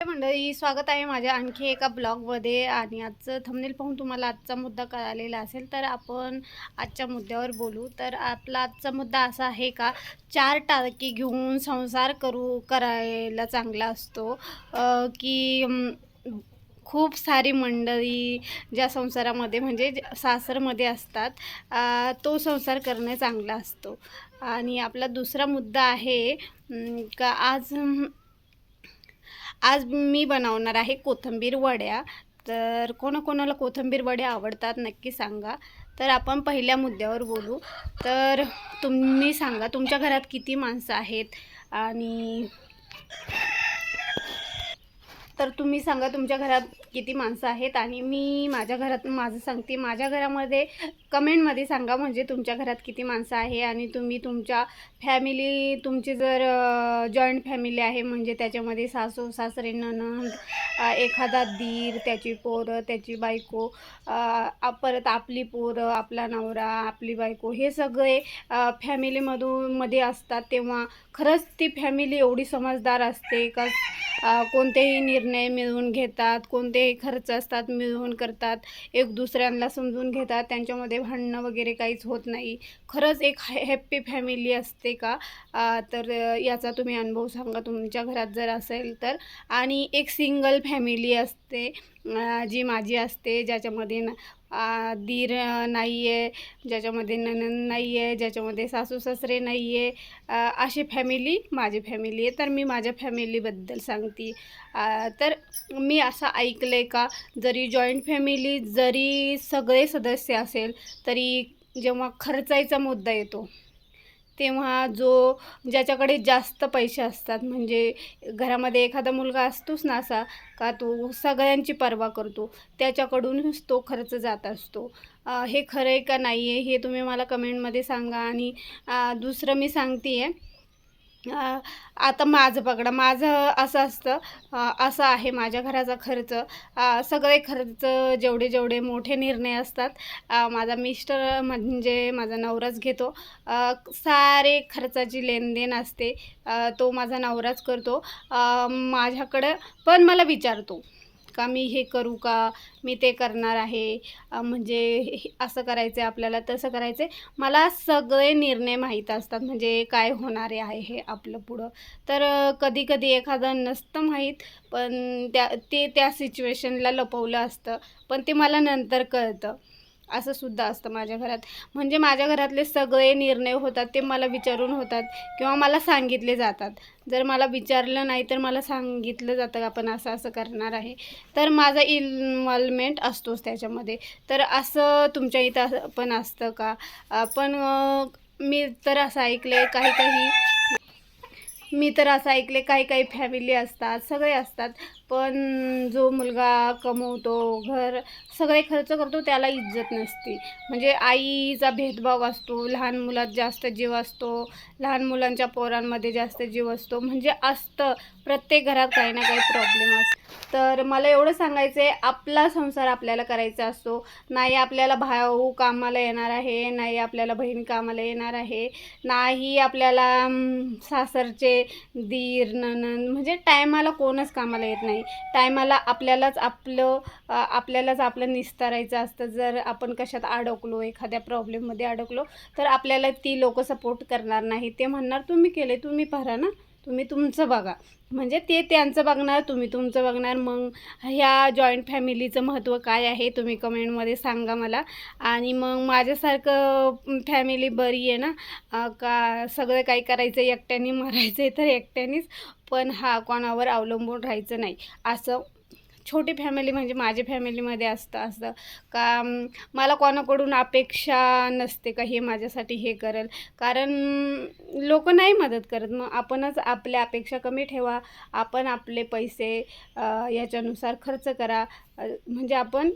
मंडळी स्वागत आहे माझ्या आणखी एका ब्लॉगमध्ये आणि आजचं थंबनेल पाहून तुम्हाला आजचा मुद्दा कळालेला असेल तर आपण आजच्या मुद्द्यावर बोलू. तर आपला आजचा मुद्दा असा आहे का चार टाकी घेऊन संसार करू करायला चांगला असतो. की खूप सारी मंडळी ज्या संसारामध्ये म्हणजे सासरमध्ये असतात तो संसार करणे चांगला असतो. आणि आपला दुसरा मुद्दा आहे का आज आज मी बनवणार आहे कोथंबीर वड्या. तर कोणाकोणाला कोथिंबीर वड्या आवडतात नक्की सांगा. तर आपण पहिल्या मुद्द्यावर बोलू. तर तुम्ही सांगा तुमच्या घरात किती माणसं आहेत? आणि तर तुम्ही सांगा तुमच्या घरात किती माणसं आहेत आणि मी माझ्या घरात माझं सांगते माझ्या घरामध्ये कमेंटमध्ये सांगा म्हणजे तुमच्या घरात किती माणसं आहे आणि तुम्ही तुमच्या फॅमिली तुमची जर जॉईंट फॅमिली आहे म्हणजे त्याच्यामध्ये सासू सासरे ननंद एखादा दीर त्याची पोरं त्याची बायको परत आपली पोरं आपला नवरा आपली बायको हे सगळे फॅमिलीमधून मध्ये असतात तेव्हा खरंच ती फॅमिली एवढी समजदार असते का कोणतेही निर्णय मिळवून घेतात कोणतेही खर्च असतात मिळवून करतात एक दुसऱ्यांना समजून घेतात त्यांच्यामध्ये भांडणं वगैरे काहीच होत नाही. खरंच एक हॅप्पी फॅमिली असते का? तर याचा तुम्ही अनुभव सांगा तुमच्या घरात जर असेल तर. आणि एक सिंगल फॅमिली असते जी माझी असते ज्याच्यामध्ये दीर नाही आहे ज्याच्यामध्ये ननन नाही आहे ज्याच्यामध्ये सासू सासरे नाही आहे अशी फॅमिली माझी फॅमिली आहे. तर मी माझ्या फॅमिलीबद्दल सांगते. तर मी असं ऐकलं आहे का जरी जॉईंट फॅमिली जरी सगळे सदस्य असेल तरी जेव्हा खर्चायचा मुद्दा येतो तेव्हा जो ज्याच्याकडे जास्त पैसे असतात म्हणजे घरामध्ये एखादा मुलगा असतोच ना असा का तो सगळ्यांची पर्वा करतो त्याच्याकडूनच तो खर्च जात असतो. हे खरं आहे का नाही आहे हे तुम्ही मला कमेंटमध्ये सांगा. आणि दुसरं मी सांगते आहे आता माझं पकडा माझं असं असतं असं आहे माझ्या घराचा खर्च. सगळे खर्च जेवढे जेवढे मोठे निर्णय असतात माझा मिस्टर म्हणजे माझा नवराच घेतो. सारे खर्चाची लेनदेन असते तो माझा नवराच करतो. माझ्याकडं पण मला विचारतो. का मी हे करू का? मी ते करणार आहे. म्हणजे हे- असं करायचं आहे आपल्याला तसं करायचं आहे मला सगळे निर्णय माहीत असतात म्हणजे काय होणारे आहे हे आपलं पुढं. तर कधी कधी एखादं नसतं माहीत पण त्या ते त्या सिच्युएशनला लपवलं असतं पण ते मला नंतर कळतं. असं सुद्धा असतं माझ्या घरात. म्हणजे माझ्या घरातले सगळे निर्णय होतात ते मला विचारून होतात किंवा मला सांगितले जातात. जर मला विचारलं नाही तर मला सांगितलं जातं का आपण असं असं करणार आहे. तर माझा इन्व्हॉल्वमेंट असतोच त्याच्यामध्ये. तर असं तुमच्या इथं पण असतं का? पण मी तर असं ऐकलं आहे काही काही मी तर असं ऐकले काही काही फॅमिली असतात सगळे असतात. पण जो मुलगा कमवतो घर सगळे खर्च करतो त्याला इज्जत नसते. म्हणजे आईचा भेदभाव असतो लहान मुलात जास्त जीव असतो लहान मुलांच्या पोरांमध्ये जास्त जीव असतो. म्हणजे असतं. प्रत्येक घरात काही ना काही प्रॉब्लेम असतो. तर मला एवढं सांगायचं आहे आपला संसार आपल्याला करायचा असतो. नाही आपल्याला भाऊ कामाला येणार आहे नाही आपल्याला बहीण कामाला येणार आहे नाही आपल्याला सासरचे दीर ननंद म्हणजे टायमाला कोणच कामाला येत नाही. टायमाला आपल्यालाच आपलं आपल्यालाच आपलं निस्तारायचं असतं. जर आपण कशात अडकलो एखाद्या प्रॉब्लेममध्ये अडकलो तर आपल्याला ती लोक सपोर्ट करणार नाही. ते म्हणणार तुम्ही केले तुम्ही भरा ना. तुम्ही तुमचं बघा. म्हणजे ते त्यांचं बघणार तुम्ही तुमचं बघणार. मग ह्या जॉईंट फॅमिलीचं महत्त्व काय आहे तुम्ही कमेंटमध्ये सांगा मला. आणि मग माझ्यासारखं फॅमिली बरी आहे ना? का सगळं काही करायचं एकट्याने मरायचं आहे तर एकट्यानेच. पण हा कोणावर अवलंबून राहायचं नाही. असं छोटी फॅमिली म्हणजे माझ्या फॅमिलीमध्ये असतं असं का मला कोणाकडून अपेक्षा नसते का हे माझ्यासाठी हे करेल. कारण लोक नाही मदत करत. मग आपणच आपल्या अपेक्षा कमी ठेवा. आपण आपले पैसे याच्यानुसार खर्च करा. म्हणजे आपण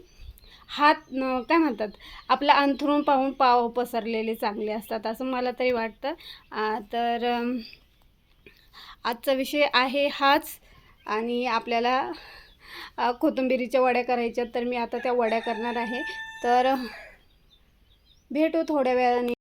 हात न काय म्हणतात आपलं अंथरून पाहून पाव पसरलेले चांगले असतात असं मला तरी वाटतं. तर आजचा विषय आहे हाच. आणि आपल्याला कोथिंबिरीच्या वड्या करायच्या तर मी आता त्या वड्या करणार आहे. तर भेटू थोड्या वेळाने.